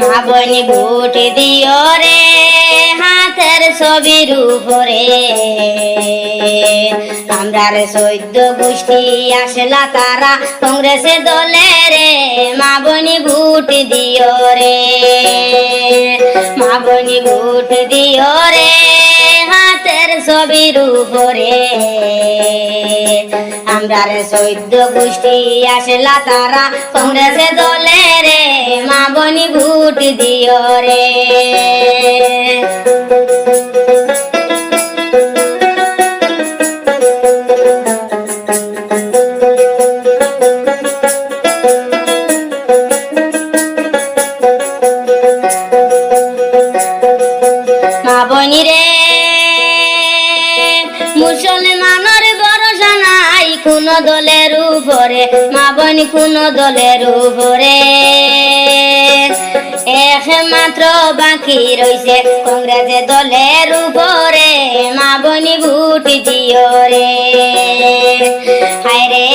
মা বনি ভোট দিও রে, হাতের ছবির উপরে। আমরার সৈদ্য গোষ্ঠী আসলা তারা কংগ্রেসে দলে রে মা বনি দিও রে। মা বনি দিও রে হাতের ছবির উপরে। আমরার সৈদ্য গোষ্ঠী আসলা তারা, কংগ্রেসে দলে রে মা বনি ভুট দিও রে মুসলমানের ভরসা নাই কোন দলের উপরে। মা বনি কোন দলের উপরে। একমাত্র বাকি রইছে কংগ্রেস দলের উপরে। মা বনি ভোট দিও রে। হায়রে,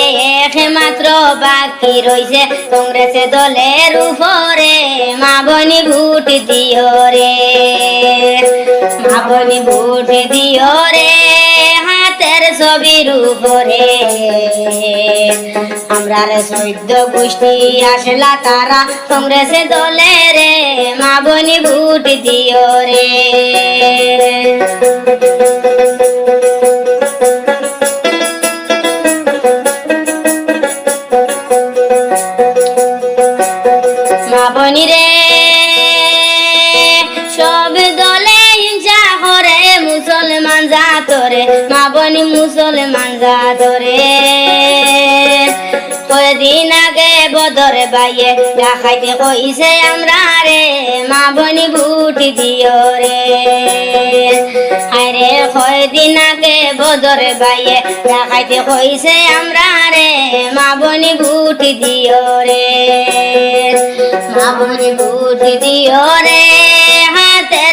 একমাত্র বাকি রইছে কংগ্রেস দলের উপরে। মা বনি ভোট দিও রে। মা বনি ভোট দিও রে। হাতের ছবির উপরে। আমরা রে সৈদ্য গোষ্ঠী আসলা তারা, কংগ্রেসে দলে রে, মা বনি ভুট দিও রে। মুসলমান জাতরে মা বনি মুসলমান জাতরে কয়দিন আগে বদর বাইয়ে দেখাইতে কইছে আমরা রে, মা বনি ভুট দিও রে। আরে কয়দিন আগে বদর বাইয়ে দেখাইতে কইছে আমরা রে, মা বনি ভুট দিও রে। মা বনি ভুট দিও রে।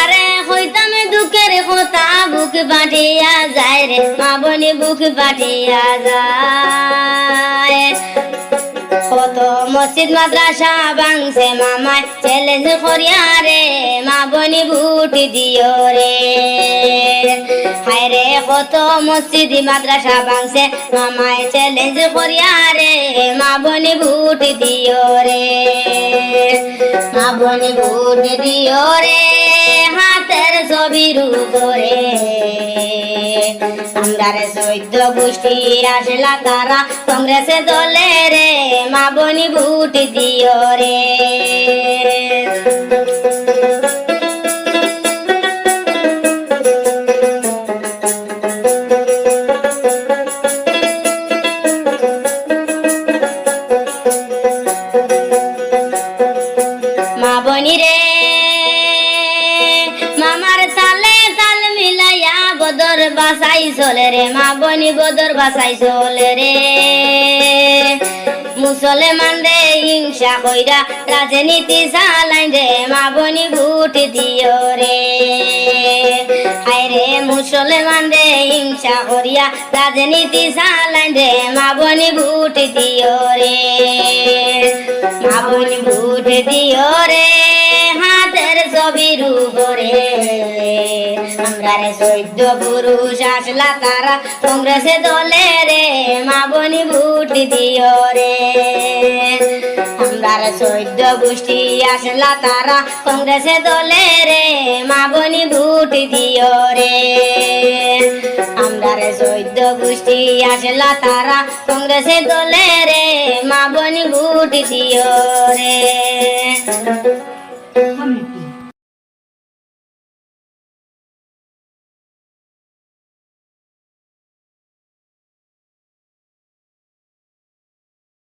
আরে হইতাম দুঃখের কথা বুক বাটিয়া যায় রে, মা বনি বুক বাটিয়া যায়। কত মসজিদ, মাদ্রাসা বাংছে মামায় চ্যালেঞ্জ করিয়া রে, মা বনি ভুট দিও রে। হায় রে, কত মসজিদ, মাদ্রাসা বাংছে মামায় চ্যালেঞ্জ করিয়া রে, মা বনি ভুট দিও রে। মা বনি ভুট দিও রে। হাতের ছবির উপরে। আমরা রে চৈদ্য গোষ্ঠী আসলা তারা কংগ্রেসে দলে রে, মা বনি বুট দিও রে। বাসাই চলে রে, মা বনি বদর বাসাই চলে রে। মুসলমান রে, হিংসা কইরা রাজনীতি চালাই রে, মা বনি ভোট দিও রে। রে মুসলমান রে, হিংসা করিয়া রাজনীতি চালাই রে, মা বনি ভোট দিও রে। মা বনি ভোট দিও রে, হাতের ছবির উপরে। আমরা রে চৈদ্য পুরুষ আসলা তারা। কংগ্রেসে দলে রে, মা বনি ভোট দিও রে। আমরা রে চৈদ্য গোষ্ঠী আসলা তারা। কংগ্রেসে দলে রে, মা বনি ভোট দিও রে। আমরা রে চৈদ্য গোষ্ঠী আসলা তারা। কংগ্রেসে দলে রে, মা বনি ভোট দিও রে।